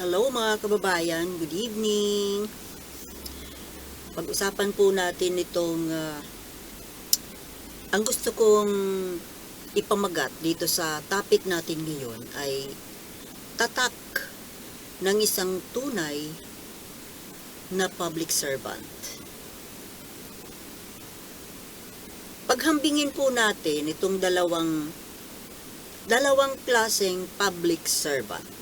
Hello mga kababayan, good evening. Pag-usapan po natin itong ah, ang gusto kong ipamagat dito sa topic natin ngayon ay tatak ng isang tunay na public servant. Paghambingin po natin itong dalawang dalawang klaseng public servant.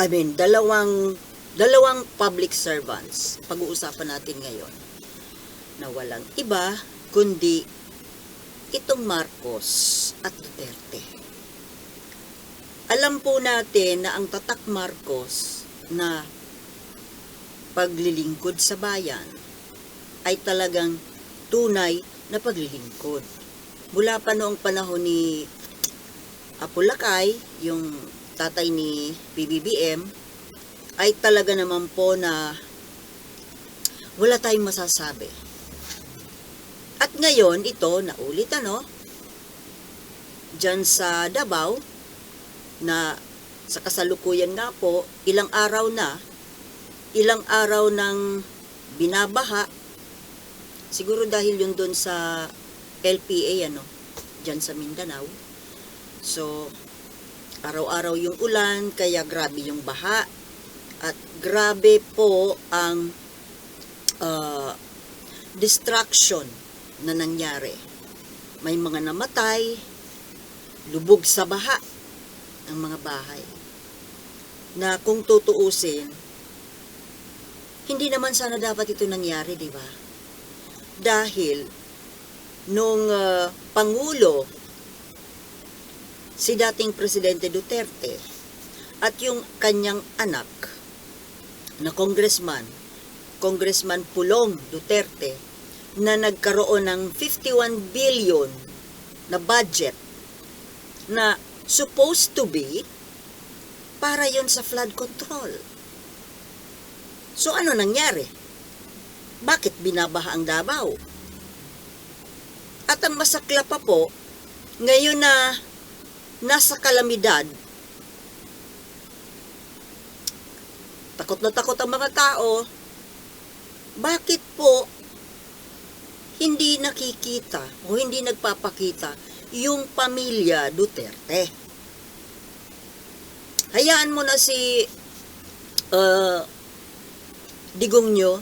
I mean, dalawang dalawang public servants pag-uusapan natin ngayon na walang iba kundi itong Marcos at Duterte. Alam po natin na ang tatak Marcos na paglilingkod sa bayan ay talagang tunay na paglilingkod. Mula pa noong panahon ni Apulakay, yung tatay ni PBBM, ay talaga naman po na wala tayong masasabi. At ngayon, ito, naulit ano, dyan sa Davao, na sa kasalukuyan nga po, ilang araw na, ilang araw ng binabaha, siguro dahil yun doon sa LPA, ano, dyan sa Mindanao. So, araw-araw yung ulan, kaya grabe yung baha. At grabe po ang uh, distraction na nangyari. May mga namatay, lubog sa baha ang mga bahay. Na kung tutuusin, hindi naman sana dapat ito nangyari, di ba? Dahil nung uh, Pangulo si dating Presidente Duterte at yung kanyang anak na congressman, Congressman Pulong Duterte, na nagkaroon ng 51 billion na budget na supposed to be para yon sa flood control. So ano nangyari? Bakit binabaha ang Davao? At ang masakla pa po, ngayon na nasa kalamidad, takot na takot ang mga tao, bakit po hindi nakikita o hindi nagpapakita yung pamilya Duterte? Hayaan mo na si uh, digong nyo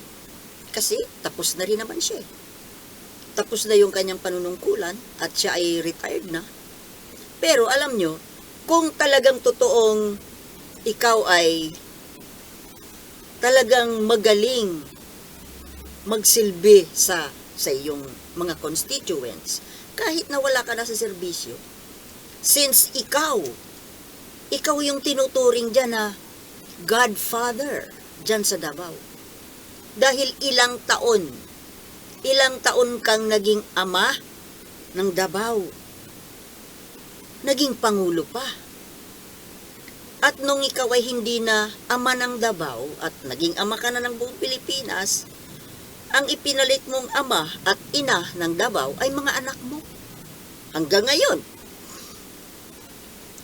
kasi tapos na rin naman siya. eh. Tapos na yung kanyang panunungkulan at siya ay retired na. Pero alam nyo, kung talagang totoong ikaw ay talagang magaling magsilbi sa sa iyong mga constituents, kahit na wala ka na sa serbisyo, since ikaw, ikaw yung tinuturing dyan na Godfather dyan sa Davao. Dahil ilang taon, ilang taon kang naging ama ng Davao naging pangulo pa. At nung ikaw ay hindi na ama ng Davao at naging ama ka na ng buong Pilipinas, ang ipinalit mong ama at ina ng Davao ay mga anak mo. Hanggang ngayon.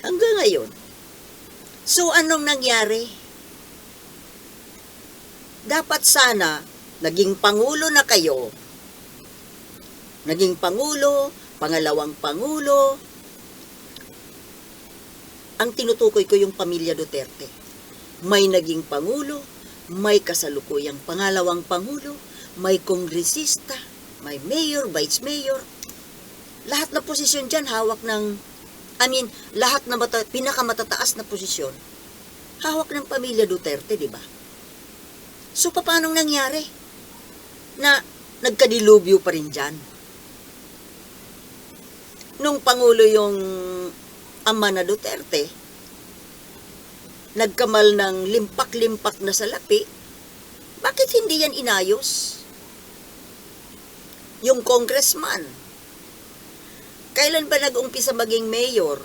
Hanggang ngayon. So, anong nangyari? Dapat sana, naging pangulo na kayo. Naging pangulo, pangalawang pangulo, ang tinutukoy ko yung pamilya Duterte. May naging pangulo, may kasalukuyang pangalawang pangulo, may kongresista, may mayor, vice mayor. Lahat na posisyon dyan hawak ng, I mean, lahat na mata, pinakamatataas na posisyon, hawak ng pamilya Duterte, di ba? So, paano nangyari? Na nagkadilubyo pa rin dyan. Nung pangulo yung ama na Duterte, nagkamal ng limpak-limpak na salapi, bakit hindi yan inayos? Yung congressman, kailan ba nag-umpisa maging mayor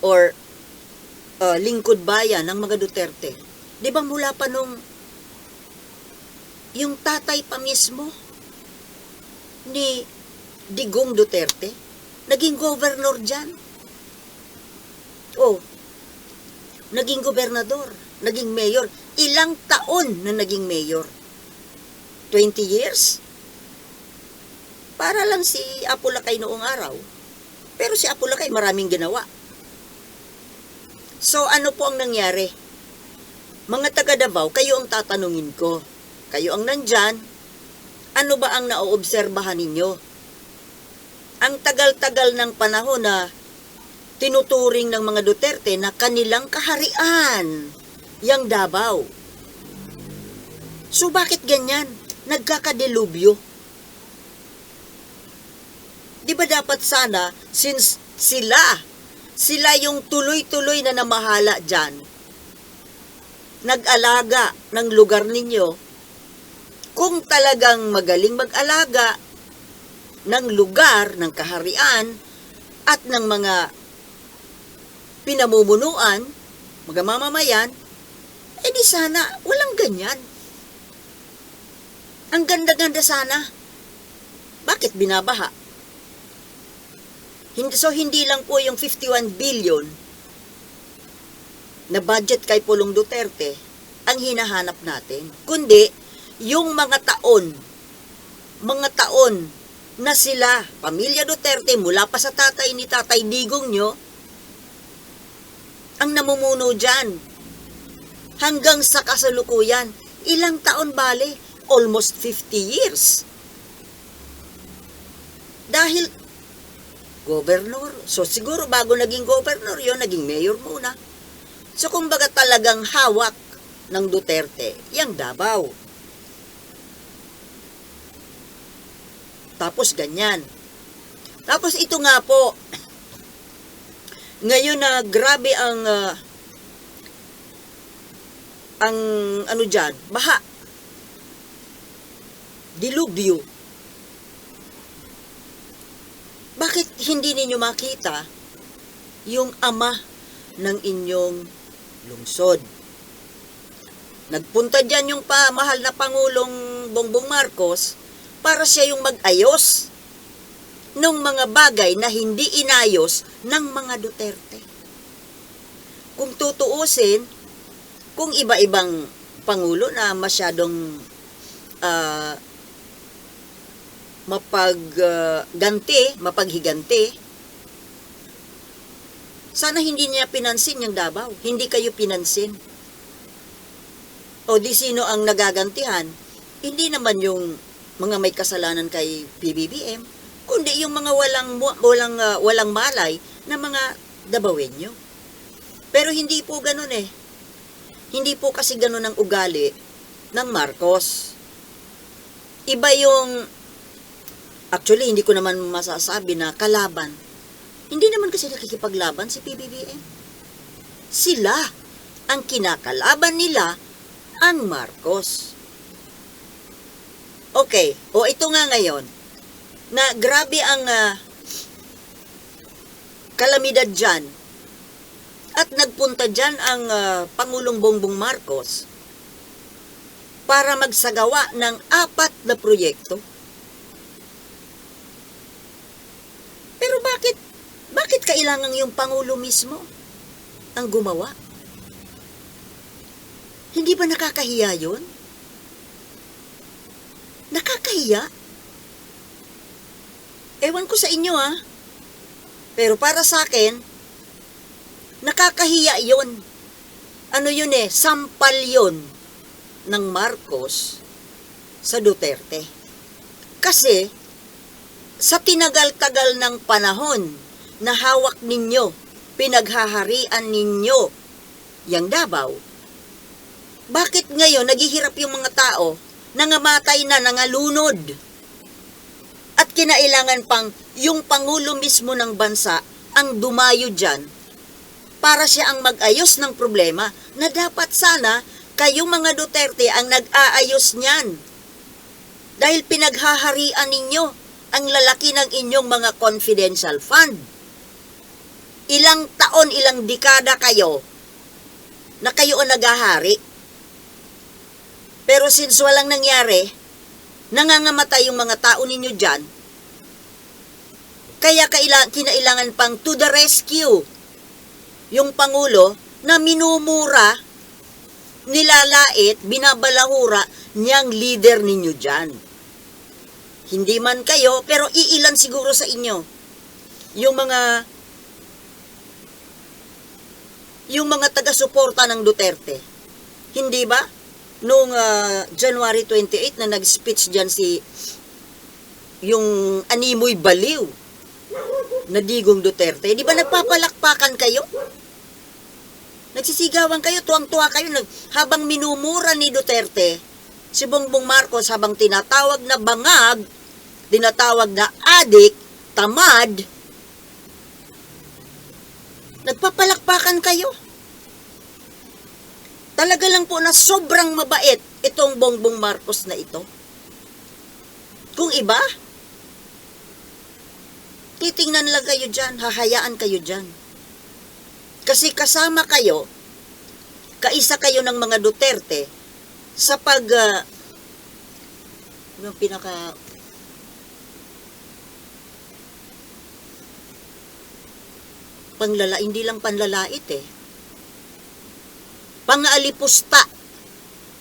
or uh, lingkod bayan ng mga Duterte? Di ba mula pa nung yung tatay pa mismo ni Digong Duterte, naging governor dyan. Oh, naging gobernador, naging mayor. Ilang taon na naging mayor? 20 years? Para lang si Apulakay noong araw. Pero si Apulakay maraming ginawa. So ano po ang nangyari? Mga taga Davao, kayo ang tatanungin ko. Kayo ang nandyan, ano ba ang naoobserbahan ninyo? Ang tagal-tagal ng panahon na tinuturing ng mga Duterte na kanilang kaharian, yang Davao. So bakit ganyan? Nagkakadelubyo. Di ba dapat sana, since sila, sila yung tuloy-tuloy na namahala dyan, nag-alaga ng lugar ninyo, kung talagang magaling mag-alaga ng lugar, ng kaharian, at ng mga pinamumunuan, mga mamamayan, eh di sana walang ganyan. Ang ganda-ganda sana. Bakit binabaha? Hindi, so hindi lang po yung 51 billion na budget kay Pulong Duterte ang hinahanap natin, kundi yung mga taon, mga taon na sila, pamilya Duterte, mula pa sa tatay ni Tatay Digong nyo, ang namumuno dyan. Hanggang sa kasalukuyan, ilang taon bale? Almost 50 years. Dahil, governor. So, siguro bago naging governor yon naging mayor muna. So, kumbaga talagang hawak ng Duterte, yung Davao. Tapos ganyan. Tapos ito nga po, ngayon na grabe ang ah, ang ano diyan, baha. Dilubyo. Bakit hindi ninyo makita yung ama ng inyong lungsod? Nagpunta dyan yung pa, mahal na Pangulong Bongbong Marcos para siya yung mag-ayos ng mga bagay na hindi inayos ng mga Duterte. Kung tutuusin, kung iba-ibang pangulo na masyadong ah, mapagganti, mapaghiganti, sana hindi niya pinansin yung Davao. Hindi kayo pinansin. O di sino ang nagagantihan? Hindi naman yung mga may kasalanan kay PBBM, kundi yung mga walang walang ah, walang malay na mga Davaoenyo. Pero hindi po ganun eh. Hindi po kasi ganun ang ugali ng Marcos. Iba yung actually hindi ko naman masasabi na kalaban. Hindi naman kasi nakikipaglaban si PBBM. Sila ang kinakalaban nila ang Marcos. Okay, o ito nga ngayon, na grabe ang ah, kalamidad dyan, at nagpunta dyan ang ah, Pangulong Bongbong Marcos para magsagawa ng apat na proyekto. Pero bakit, bakit kailangan yung Pangulo mismo ang gumawa? Hindi ba nakakahiya yun? Nakakahiya? Ewan ko sa inyo ha. Pero para sa akin, nakakahiya yun. Ano yun eh, sampal yun ng Marcos sa Duterte. Kasi, sa tinagal-tagal ng panahon na hawak ninyo, pinaghaharian ninyo, yang Davao, bakit ngayon naghihirap yung mga tao, nangamatay na, nangalunod, at kinailangan pang yung Pangulo mismo ng bansa ang dumayo dyan para siya ang mag-ayos ng problema na dapat sana kayong mga Duterte ang nag-aayos niyan. Dahil pinaghaharian ninyo ang lalaki ng inyong mga confidential fund. Ilang taon, ilang dekada kayo na kayo ang naghahari. Pero since walang nangyari, nangangamatay yung mga tao ninyo dyan, kaya kaila, kinailangan pang to the rescue yung Pangulo na minumura, nilalait, binabalahura niyang leader ninyo dyan. Hindi man kayo, pero iilan siguro sa inyo. Yung mga yung mga taga-suporta ng Duterte. Hindi ba? Noong ah, January 28 na nag-speech dyan si yung animoy baliw na Digong Duterte. Di ba nagpapalakpakan kayo? Nagsisigawan kayo, tuwang-tuwa kayo nag, habang minumura ni Duterte si Bongbong Marcos habang tinatawag na bangag, tinatawag na adik, tamad, nagpapalakpakan kayo. Talaga lang po na sobrang mabait itong Bongbong Marcos na ito. Kung iba, titingnan lang kayo dyan, hahayaan kayo dyan. Kasi kasama kayo, kaisa kayo ng mga Duterte sa pag, ah, yung pinaka, panglala, hindi lang panlalait eh. Pang-aalipusta.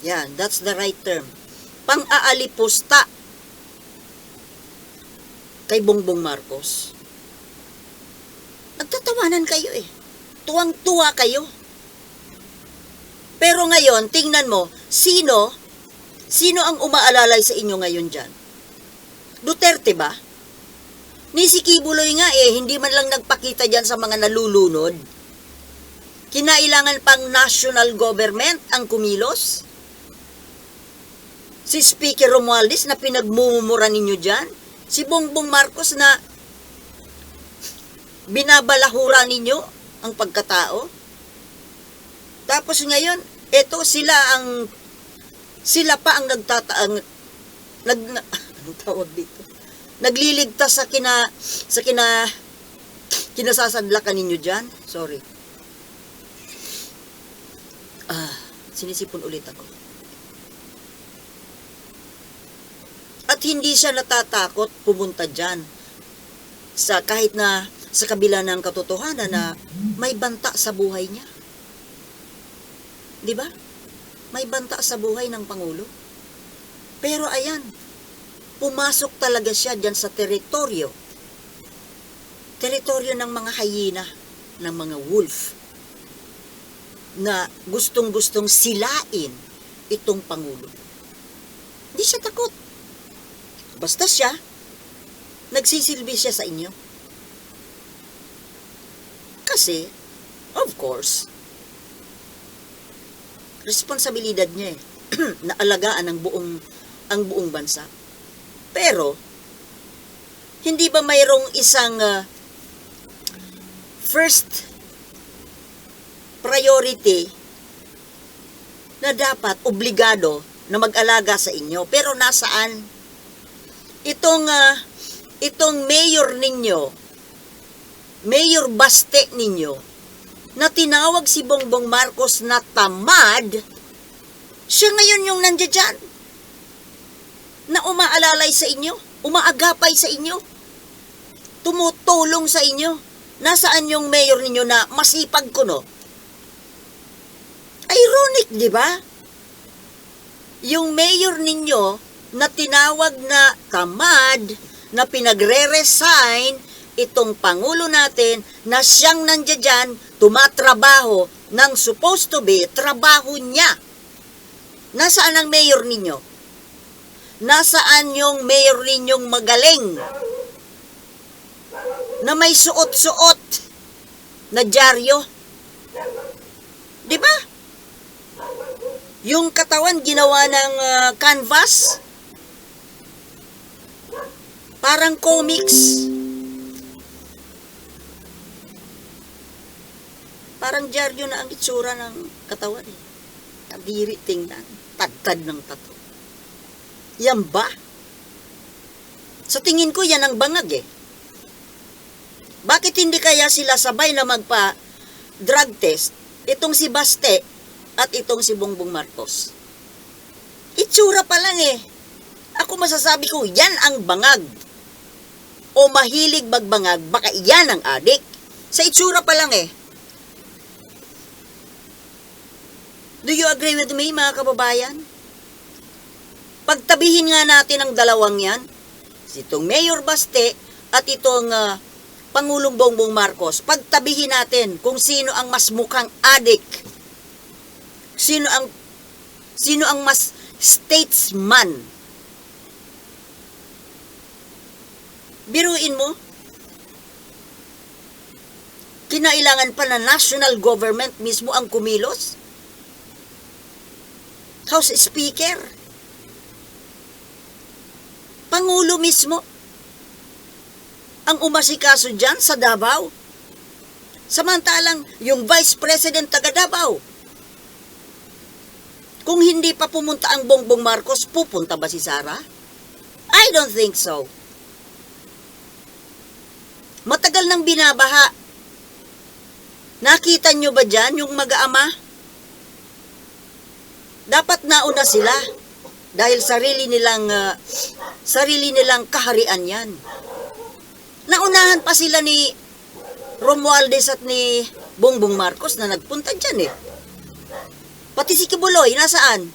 Yan, that's the right term. Pang-aalipusta kay Bongbong Marcos. Nagtatawanan kayo eh. Tuwang-tuwa kayo. Pero ngayon, tingnan mo, sino, sino ang umaalalay sa inyo ngayon dyan? Duterte ba? Ni si Kibuloy nga eh, hindi man lang nagpakita dyan sa mga nalulunod. Kinailangan pang national government ang kumilos? Si Speaker Romualdez na pinagmumura ninyo dyan? Si Bongbong Marcos na binabalahura ninyo ang pagkatao? Tapos ngayon, eto sila ang sila pa ang nagtataang nag na, anong tawag dito? Nagliligtas sa kina sa kina kinasasadlakan ninyo diyan. Sorry. Sinisipon ulit ako. At hindi siya natatakot pumunta diyan sa kahit na sa kabila ng katotohanan na may banta sa buhay niya. 'Di ba? May banta sa buhay ng pangulo. Pero ayan, pumasok talaga siya diyan sa teritoryo. Teritoryo ng mga hyena, ng mga wolf na gustong-gustong silain itong pangulo. Hindi siya takot. Basta siya, nagsisilbi siya sa inyo. Kasi, of course, responsibilidad niya eh, na alagaan ang buong ang buong bansa. Pero hindi ba mayroong isang ah, first priority na dapat obligado na mag-alaga sa inyo pero nasaan itong ah, itong mayor ninyo Mayor Baste ninyo na tinawag si Bongbong Marcos na tamad, siya ngayon yung nandiyan. Na umaalalay sa inyo, umaagapay sa inyo, tumutulong sa inyo. Nasaan yung mayor ninyo na masipag kuno? Ironic, di ba? Yung mayor ninyo na tinawag na tamad, na pinagre-resign, itong Pangulo natin na siyang nandiyan tumatrabaho ng supposed to be trabaho niya. Nasaan ang mayor ninyo? Nasaan yung mayor ninyong magaling? Na may suot-suot na dyaryo? Di ba? Yung katawan ginawa ng ah, canvas? Parang comics. Parang dyaryo na ang itsura ng katawan eh. Kadiri tingnan. Tadtad ng tato. Yan ba? Sa tingin ko yan ang bangag eh. Bakit hindi kaya sila sabay na magpa drug test itong si Baste at itong si Bongbong Marcos? Itsura pa lang eh. Ako masasabi ko, yan ang bangag. O mahilig magbangag, baka yan ang adik. Sa itsura pa lang eh. Do you agree with me, mga kababayan? Pagtabihin nga natin ang dalawang yan, itong Mayor Baste at itong ah, Pangulong Bongbong Marcos, pagtabihin natin kung sino ang mas mukhang adik, sino ang sino ang mas statesman. Biruin mo, kinailangan pa na national government mismo ang kumilos? House Speaker? Pangulo mismo? Ang umasikaso dyan sa Davao? Samantalang yung Vice President taga Davao, kung hindi pa pumunta ang Bongbong Marcos, pupunta ba si Sara? I don't think so. Matagal nang binabaha. Nakita nyo ba dyan yung mag-aama? Dapat nauna sila dahil sarili nilang ah, sarili nilang kaharian 'yan. Naunahan pa sila ni Romualdez at ni Bongbong Marcos na nagpunta dyan eh. Pati si Kibuloy, nasaan?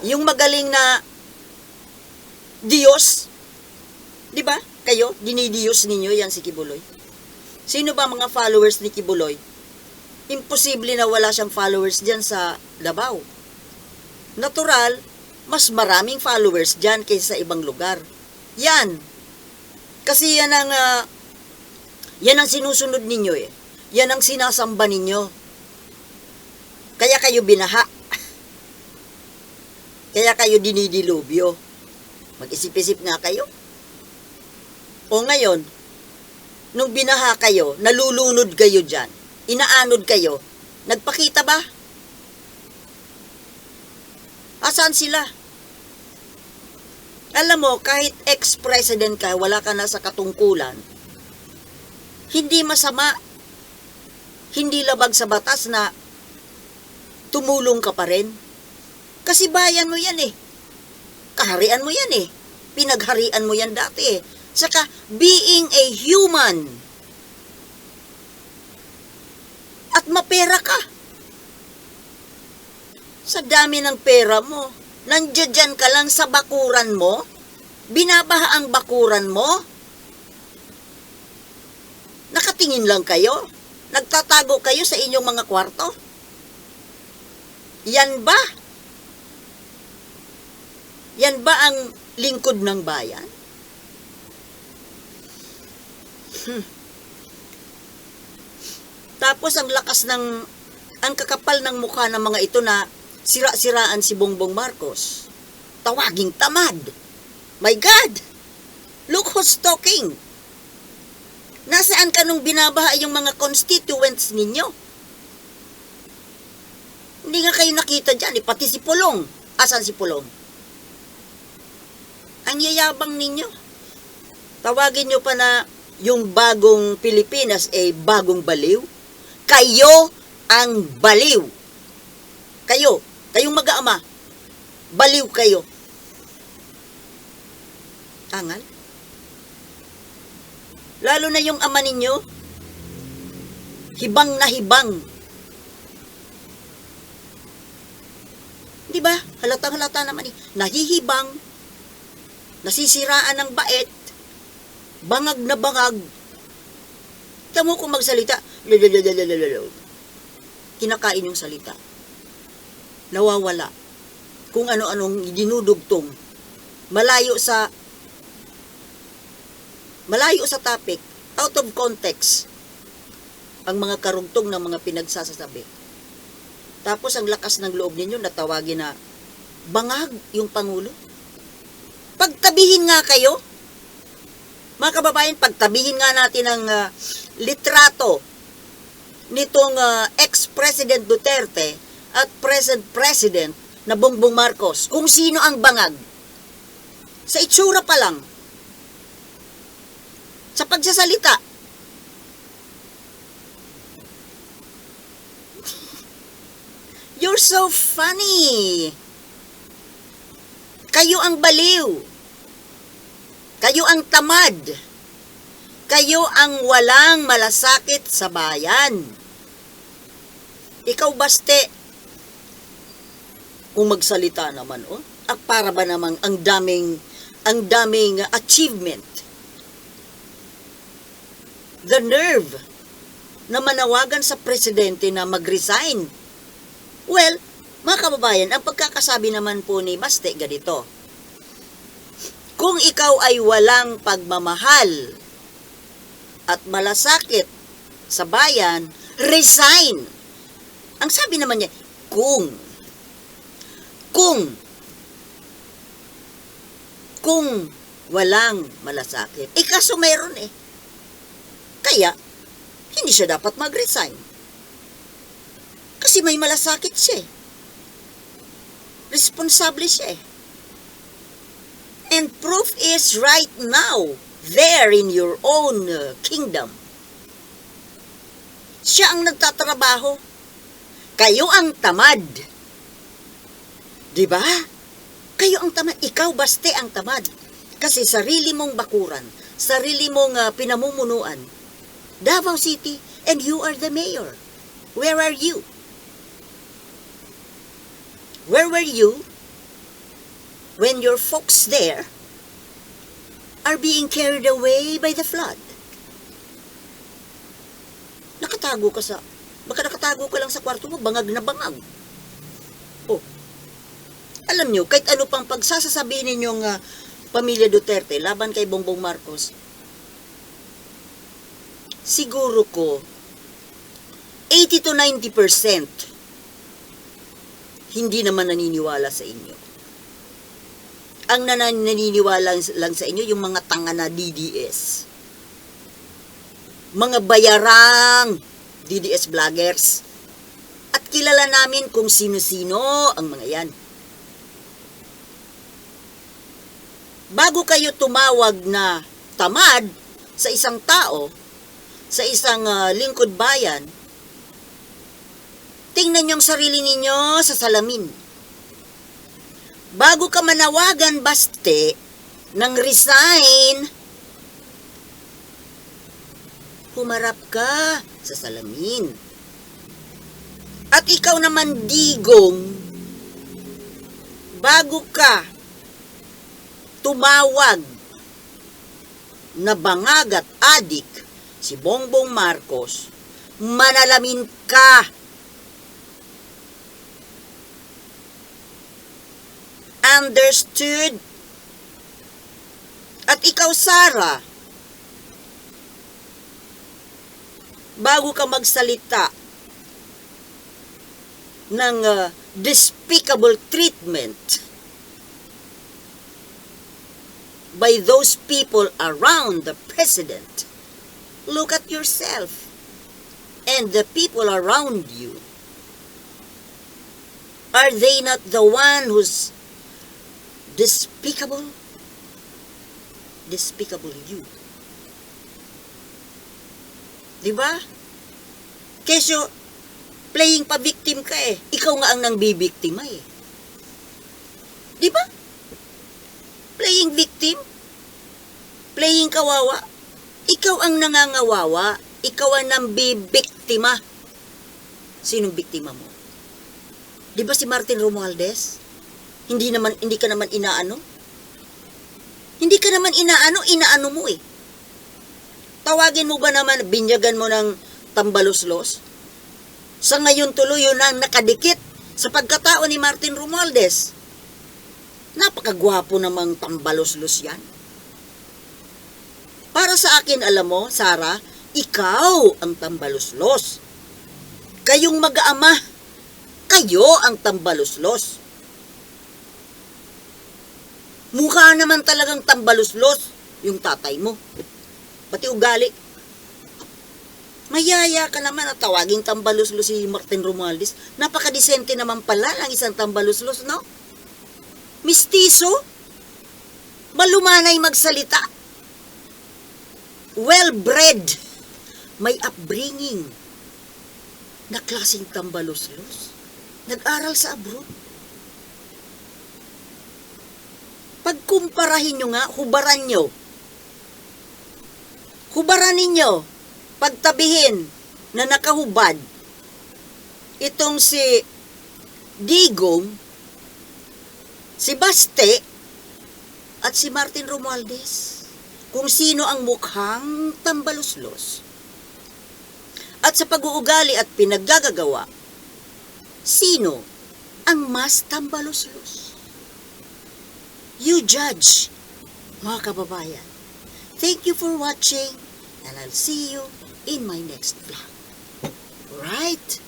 Yung magaling na Diyos, di ba? Kayo, dinidiyos ninyo yan si Kibuloy. Sino ba mga followers ni Kibuloy? Imposible na wala siyang followers dyan sa Davao. Natural, mas maraming followers dyan kaysa sa ibang lugar. Yan. Kasi yan ang, ah, yan ang sinusunod ninyo eh. Yan ang sinasamba ninyo. Kayo binaha. Kaya kayo dinidilubyo. Mag-isip-isip nga kayo. O ngayon, nung binaha kayo, nalulunod kayo dyan, inaanod kayo, nagpakita ba? Asan sila? Alam mo, kahit ex-president ka, wala ka na sa katungkulan, hindi masama, hindi labag sa batas na tumulong ka pa rin. Kasi bayan mo yan eh. Kaharian mo yan eh. Pinagharian mo yan dati eh. Saka, being a human. At mapera ka. Sa dami ng pera mo, nandiyan ka lang sa bakuran mo, binabaha ang bakuran mo, nakatingin lang kayo, nagtatago kayo sa inyong mga kwarto. Yan ba? Yan ba ang lingkod ng bayan? Hmm. Tapos ang lakas ng ang kakapal ng mukha ng mga ito na sira-siraan si Bongbong Marcos. Tawaging tamad. My God! Look who's talking. Nasaan ka nung binabaha yung mga constituents ninyo? Hindi nga kayo nakita dyan, eh, pati si Pulong. Asan si Pulong? Ang yayabang ninyo. Tawagin nyo pa na yung bagong Pilipinas ay bagong baliw. Kayo ang baliw. Kayo, kayong mag-aama. Baliw kayo. Angal? Lalo na yung ama ninyo, hibang na hibang Di ba? Halatang halata naman eh. Nahihibang, nasisiraan ng bait, bangag na bangag. Tamo kung magsalita. Kinakain yung salita. Nawawala. Kung ano-anong dinudugtong. Malayo sa malayo sa topic, out of context, ang mga karugtong ng mga pinagsasasabi. Tapos ang lakas ng loob ninyo natawagin na bangag yung Pangulo. Pagtabihin nga kayo. Mga kababayan, pagtabihin nga natin ang ah, litrato nitong ah, ex-President Duterte at present President na Bongbong Marcos. Kung sino ang bangag. Sa itsura pa lang. Sa pagsasalita. So funny. Kayo ang baliw. Kayo ang tamad. Kayo ang walang malasakit sa bayan. Ikaw baste, kung magsalita naman, oh. At para ba namang ang daming, ang daming achievement. The nerve na manawagan sa presidente na mag-resign. Well, mga kababayan, ang pagkakasabi naman po ni Maste ganito. Kung ikaw ay walang pagmamahal at malasakit sa bayan, resign. Ang sabi naman niya, kung, kung, kung walang malasakit. Eh kaso mayroon eh. Kaya, hindi siya dapat mag-resign. Kasi may malasakit siya eh. Responsable siya eh. And proof is right now, there in your own uh, kingdom. Siya ang nagtatrabaho. Kayo ang tamad. Di ba? Kayo ang tamad. Ikaw, baste ang tamad. Kasi sarili mong bakuran, sarili mong uh, pinamumunuan. Davao City, and you are the mayor. Where are you? Where were you when your folks there are being carried away by the flood? Nakatago ka sa, baka nakatago ka lang sa kwarto mo, bangag na bangag. Oh, alam nyo, kahit ano pang pagsasasabi ninyong uh, pamilya Duterte laban kay Bongbong Marcos, siguro ko 80 to 90% hindi naman naniniwala sa inyo. Ang nanan- naniniwala lang sa inyo yung mga tanga na DDS. Mga bayarang DDS vloggers. At kilala namin kung sino-sino ang mga yan. Bago kayo tumawag na tamad sa isang tao, sa isang ah, lingkod bayan, tingnan yung sarili ninyo sa salamin. Bago ka manawagan baste ng resign, humarap ka sa salamin. At ikaw naman digong, bago ka tumawag na bangag at adik si Bongbong Marcos, manalamin ka understood. At ikaw, Sarah, bago ka magsalita ng uh, despicable treatment by those people around the president, look at yourself and the people around you. Are they not the one who's despicable? Despicable you. Di ba? Kesyo, playing pa victim ka eh. Ikaw nga ang nang bibiktima eh. Di ba? Playing victim? Playing kawawa? Ikaw ang nangangawawa. Ikaw ang nang bibiktima. Sinong biktima mo? Di ba si Martin Romualdez? Hindi naman hindi ka naman inaano? Hindi ka naman inaano, inaano mo eh. Tawagin mo ba naman, binyagan mo ng tambaluslos? Sa ngayon tuloy yun ang nakadikit sa pagkatao ni Martin Romualdez. Napakagwapo namang tambaluslos yan. Para sa akin, alam mo, Sara, ikaw ang tambaluslos. Kayong mag-aama, kayo ang tambaluslos. Mukha naman talagang tambaluslos yung tatay mo. Pati ugali. Mayaya ka naman at tawaging tambaluslos si Martin Romualdez. Napakadisente naman pala ng isang tambaluslos, no? Mistiso? Malumanay magsalita. Well-bred. May upbringing. Na klaseng tambaluslos. Nag-aral sa abroad. Pagkumparahin nyo nga, hubaran nyo. Hubaran ninyo. Pagtabihin na nakahubad itong si Digong Si Baste at si Martin Romualdez kung sino ang mukhang tambaluslos. At sa pag-uugali at pinaggagagawa, sino ang mas tambaluslos? You judge, mga kababayan. Thank you for watching and I'll see you in my next vlog. Right?